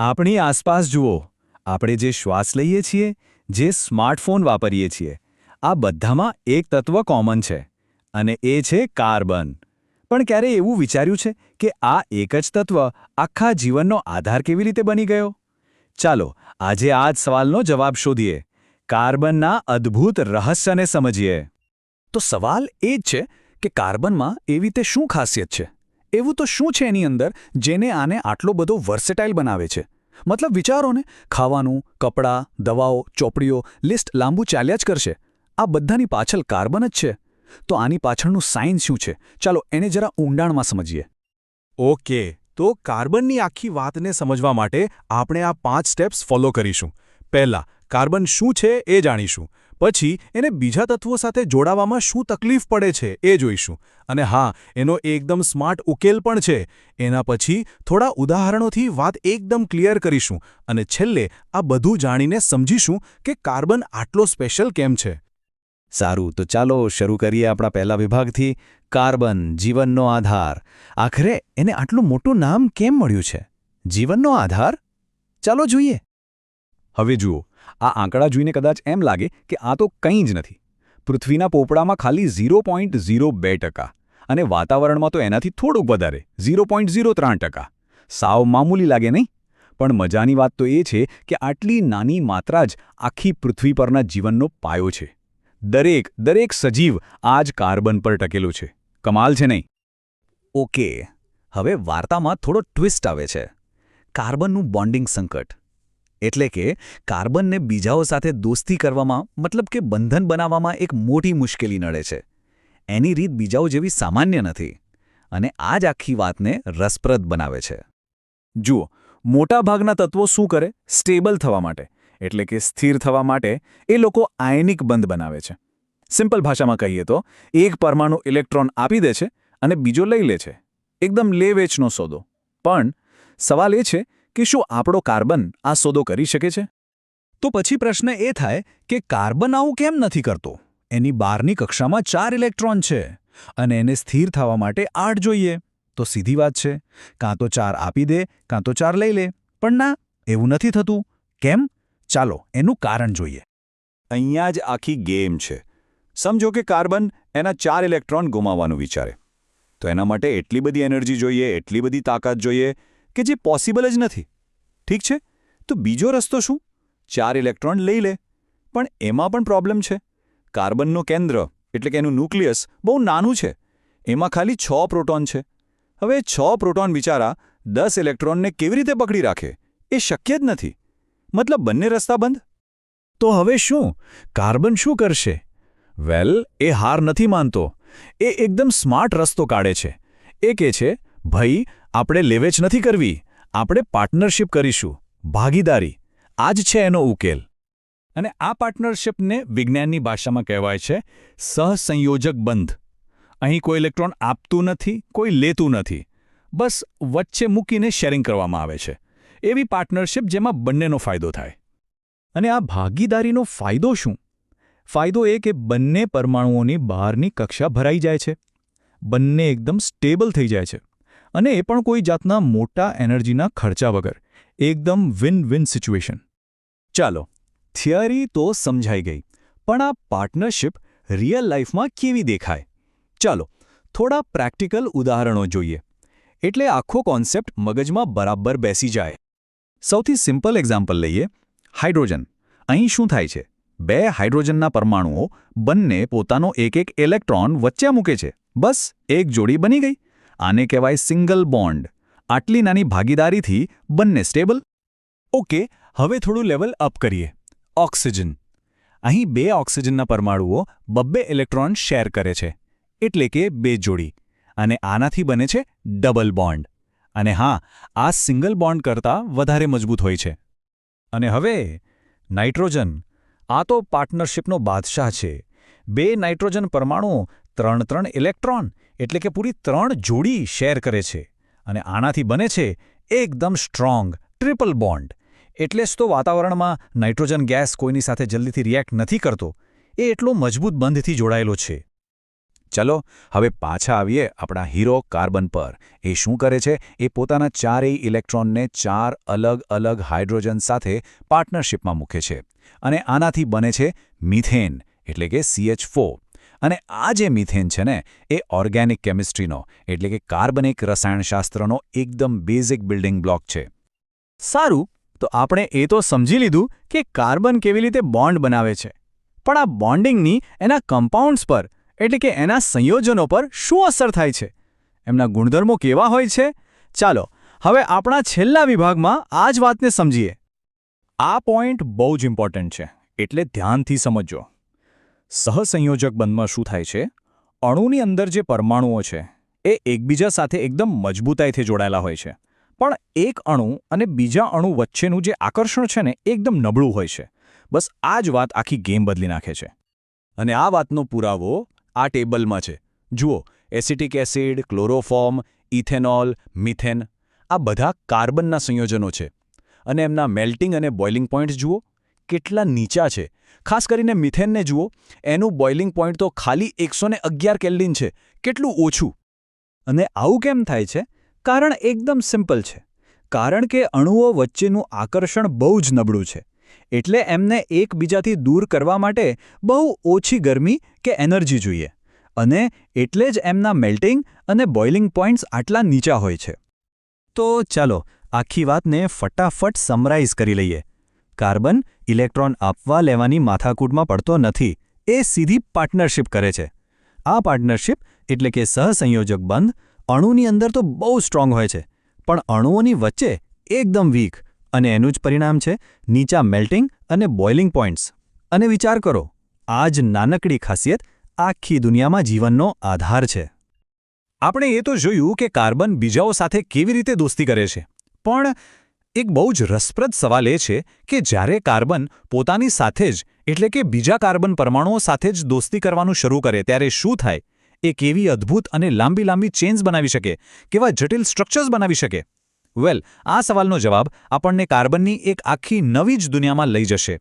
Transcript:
આપણી આસપાસ જુઓ. આપણે જે શ્વાસ લઈએ છીએ, જે સ્માર્ટફોન વાપરીએ છીએ, આ બધામાં એક તત્વ કોમન છે, અને એ છે કાર્બન. પણ ક્યારે એવું વિચાર્યું છે કે આ એક જ તત્વ આખા જીવનનો આધાર કેવી રીતે બની ગયો? ચાલો, આજે આ જ સવાલનો જવાબ શોધીએ. કાર્બનના અદ્ભુત રહસ્યને સમજીએ. તો સવાલ એ જ છે કે કાર્બનમાં એવી રીતે શું ખાસિયત છે? એવું તો શું છે એની અંદર જેને આને આટલો બધો વર્સેટાઇલ બનાવે છે? મતલબ વિચારોને, ખાવાનું, કપડાં, દવાઓ, ચોપડીઓ, લિસ્ટ લાંબુ ચાલ્યા જ કરશે. આ બધાની પાછળ કાર્બન જ છે. તો આની પાછળનું સાયન્સ શું છે? ચાલો એને જરા ઊંડાણમાં સમજીએ. ઓકે, તો કાર્બનની આખી વાતને સમજવા માટે આપણે આ પાંચ સ્ટેપ્સ ફોલો કરીશું. પહેલા, કાર્બન શું છે એ જાણીશું. પછી, એને બીજા તત્વો સાથે જોડાવામાં શું તકલીફ પડે છે એ જોઈશું. અને હા, એનો એકદમ સ્માર્ટ ઉકેલ પણ છે. એના પછી, થોડા ઉદાહરણોથી વાત એકદમ ક્લિયર કરીશું. અને છેલ્લે, આ બધું જાણીને સમજીશું કે કાર્બન આટલો સ્પેશિયલ કેમ છે. સારું, તો ચાલો શરૂ કરીએ આપણા પહેલા વિભાગથી. કાર્બન, જીવનનો આધાર. આખરે, એને આટલું મોટું નામ કેમ મળ્યું છે? જીવનનો આધાર? ચાલો જોઈએ. હવે જુઓ, આ આંકડા જોઈને કદાચ એમ લાગે કે આ તો કંઈ જ નથી. પૃથ્વીના પોપડામાં ખાલી ઝીરો પોઈન્ટ ઝીરો બે ટકા અને વાતાવરણમાં તો એનાથી થોડુંક વધારે, ઝીરો પોઈન્ટ ઝીરો ત્રણ ટકા. સાવ મામૂલી લાગે નહીં? પણ મજાની વાત તો એ છે કે આટલી નાની માત્રા જ આખી પૃથ્વી પરના જીવનનો પાયો છે. દરેક દરેક સજીવ આ જ કાર્બન પર ટકેલું છે. કમાલ છે નહીં? ઓકે, હવે વાર્તામાં થોડો ટ્વિસ્ટ આવે છે. કાર્બનનું બોન્ડિંગ સંકટ. એટલે કે કાર્બનને બીજાઓ સાથે દોસ્તી કરવામાં, મતલબ કે બંધન બનાવવામાં એક મોટી મુશ્કેલી નડે છે. એની રીત બીજાઓ જેવી સામાન્ય નથી અને આ જ આખી વાતને રસપ્રદ બનાવે છે. જુઓ, મોટાભાગના તત્વો શું કરે? સ્ટેબલ થવા માટે, એટલે કે સ્થિર થવા માટે એ લોકો આયનિક બંધ બનાવે છે. સિમ્પલ ભાષામાં કહીએ તો, એક પરમાણુ ઇલેક્ટ્રોન આપી દે છે અને બીજો લઈ લે છે. એકદમ લે વેચનો સોદો. પણ સવાલ એ છે કે શું આપણો કાર્બન આ સોદો કરી શકે છે? તો પછી પ્રશ્ન એ થાય કે કાર્બન આવું કેમ નથી કરતો? એની બારની કક્ષામાં ચાર ઇલેક્ટ્રોન છે અને એને સ્થિર થવા માટે આઠ જોઈએ. તો સીધી વાત છે, કાં તો ચાર આપી દે, કાં તો ચાર લઈ લે. પણ ના, એવું નથી થતું. કેમ? ચાલો, એનું કારણ જોઈએ. અહીંયા જ આખી ગેમ છે. સમજો કે કાર્બન એના ચાર ઇલેક્ટ્રોન ગુમાવવાનું વિચારે. તો એના માટે એટલી બધી એનર્જી જોઈએ, એટલી બધી તાકાત જોઈએ કે જે પોસિબલ જ નથી. ઠીક છે? તો બીજો રસ્તો શું? ચાર ઇલેક્ટ્રોન લઈ લે. પણ એમાં પણ પ્રોબ્લેમ છે. કાર્બનનું કેન્દ્ર, એટલે કે એનું ન્યુક્લિયસ, બહુ નાનું છે. એમાં ખાલી છ પ્રોટોન છે. હવે છ પ્રોટોન બિચારા દસ ઇલેક્ટ્રોનને કેવી રીતે પકડી રાખે? એ શક્ય જ નથી. મતલબ બંને રસ્તા બંધ? તો હવે શું? કાર્બન શું કરશે? વેલ, એ હાર નથી માનતો. એ એકદમ સ્માર્ટ રસ્તો કાઢે છે. એ કે છે ભાઈ, આપણે લેવેચ નથી કરવી. આપણે પાર્ટનરશિપ કરીશું. ભાગીદારી. આ જ છે એનો ઉકેલ. અને આ પાર્ટનરશિપને વિજ્ઞાનની ભાષામાં કહેવાય છે સહસંયોજક બંધ. અહીં કોઈ ઇલેક્ટ્રોન આપતું નથી, કોઈ લેતું નથી. બસ વચ્ચે મૂકીને શેરિંગ કરવામાં આવે છે. એવી પાર્ટનરશિપ જેમાં બંનેનો ફાયદો થાય. અને આ ભાગીદારીનો ફાયદો શું? ફાયદો એ કે બંને પરમાણુઓની બહારની કક્ષા ભરાઈ જાય છે. બંને એકદમ સ્ટેબલ થઈ જાય છે. અને એ પણ કોઈ જાતના મોટા એનર્જીના ખર્ચા વગર. એકદમ વિન વિન સિચ્યુએશન ચાલો, થિયરી તો સમજાઈ ગઈ, પણ આ પાર્ટનરશિપ રિયલ લાઈફમાં કેવી દેખાય? ચાલો, થોડા પ્રેક્ટિકલ ઉદાહરણો જોઈએ. એટલે આખો કોન્સેપ્ટ મગજમાં બરાબર બેસી જાય. સૌથી સિમ્પલ એક્ઝામ્પલ લઈએ. હાઇડ્રોજન. અહીં શું થાય છે? બે હાઇડ્રોજનના પરમાણુઓ બંને પોતાનો એક એક ઇલેક્ટ્રોન વચ્ચે મૂકે છે. બસ, એક જોડી બની ગઈ. આને કહેવાય સિંગલ બોન્ડ. આટલી નાની ભાગીદારીથી બંને સ્ટેબલ? ઓકે, હવે થોડું લેવલ અપ કરીએ. ઓક્સિજન. અહીં બે ઓક્સિજનના પરમાણુઓ બબ્બે ઇલેક્ટ્રોન શેર કરે છે, એટલે કે બે જોડી. અને આનાથી બને છે ડબલ બોન્ડ. અને હા, આ સિંગલ બોન્ડ કરતાં વધારે મજબૂત હોય છે. અને હવે, નાઇટ્રોજન. આ તો પાર્ટનરશિપનો બાદશાહ છે. બે નાઇટ્રોજન પરમાણુઓ, ત્રણ ત્રણ ઇલેક્ટ્રોન. એટલે કે પૂરી ત્રણ જોડી શેર કરે છે અને આનાથી બને છે એકદમ સ્ટ્રોંગ ટ્રિપલ બોન્ડ. એટલે જ તો વાતાવરણમાં નાઇટ્રોજન ગેસ કોઈની સાથે જલ્દીથી રિએક્ટ નથી કરતો, એ એટલો મજબૂત બંધથી જોડાયેલો છે. ચલો, હવે પાછા આવીએ આપણા હીરો કાર્બન પર. એ શું કરે છે? એ પોતાના ચારેય ઇલેક્ટ્રોનને ચાર અલગ અલગ હાઇડ્રોજન સાથે પાર્ટનરશિપમાં મૂકે છે અને આનાથી બને છે મિથેન, એટલે કે CH4 અને આ જે મિથેન છે ને, એ ઓર્ગેનિક કેમિસ્ટ્રીનો, એટલે કે કાર્બનિક રસાયણશાસ્ત્રનો એકદમ બેઝિક બિલ્ડિંગ બ્લોક છે. સારું, તો આપણે એ તો સમજી લીધું કે કાર્બન કેવી રીતે બોન્ડ બનાવે છે. પણ આ બોન્ડિંગની એના કમ્પાઉન્ડ્સ પર, એટલે કે એના સંયોજનો પર શું અસર થાય છે? એમના ગુણધર્મો કેવા હોય છે? ચાલો, હવે આપણા છેલ્લા વિભાગમાં આ જ વાતને સમજીએ. આ પોઈન્ટ બહુ જ ઇમ્પોર્ટન્ટ છે, એટલે ધ્યાનથી સમજજો. સહસંયોજક બંધમાં શું થાય છે? અણુની અંદર જે પરમાણુઓ છે, એ એકબીજા સાથે એકદમ મજબૂતાઈથી જોડાયેલા હોય છે. પણ એક અણુ અને બીજા અણુ વચ્ચેનું જે આકર્ષણ છે ને એકદમ નબળું હોય છે. બસ આ જ વાત આખી ગેમ બદલી નાખે છે. અને આ વાતનો પુરાવો આ ટેબલમાં છે. જુઓ, acetic acid, chloroform, ethanol, methane આ બધા કાર્બનના સંયોજનો છે. અને એમના મેલ્ટિંગ અને બોઇલિંગ પોઈન્ટ જુઓ કેટલા નીચા છે? ખાસ કરીને મિથેનને જુઓ. એનું બોઇલિંગ પોઈન્ટ તો ખાલી એકસો કેલ્વિન છે. કેટલું ઓછું? અને આવું કેમ થાય છે? કારણ એકદમ સિમ્પલ છે. કારણ કે અણુઓ વચ્ચેનું આકર્ષણ બહુ જ નબળું છે. એટલે એમને એકબીજાથી દૂર કરવા માટે બહુ ઓછી ગરમી કે એનર્જી જોઈએ. અને એટલે જ એમના મેલ્ટિંગ અને બોઇલિંગ પોઈન્ટ્સ આટલા નીચા હોય છે. તો ચાલો, આખી વાતને ફટાફટ સમરાઇઝ કરી લઈએ. કાર્બન ઇલેક્ટ્રોન આપવા લેવાની માથાકૂટમાં પડતો નથી, એ સીધી પાર્ટનરશિપ કરે છે. આ પાર્ટનરશિપ એટલે કે સહસંયોજક બંધ અણુની અંદર તો બહુ સ્ટ્રોંગ હોય છે, પણ અણુઓની વચ્ચે એકદમ વીક અને એનું જ પરિણામ છે નીચા મેલ્ટિંગ અને બોઇલિંગ પોઈન્ટ્સ અને વિચાર કરો આ જ નાનકડી ખાસિયત આખી દુનિયામાં જીવનનો આધાર છે. આપણે એ તો જોયું કે કાર્બન બીજાઓ સાથે કેવી રીતે દોસ્તી કરે છે, પણ એક બહુ જ રસપ્રદ સવાલ એ છે કે જ્યારે કાર્બન પોતાની સાથે જ, એટલે કે બીજા કાર્બન પરમાણુઓ સાથે જ દોસ્તી કરવાનું શરૂ કરે, ત્યારે શું થાય? એ કેવી અદ્ભુત અને લાંબી લાંબી ચેન્સ બનાવી શકે? કેવા જટિલ સ્ટ્રક્ચર્સ બનાવી શકે? વેલ આ સવાલનો જવાબ આપણને કાર્બનની એક આખી નવી જ દુનિયામાં લઈ જશે.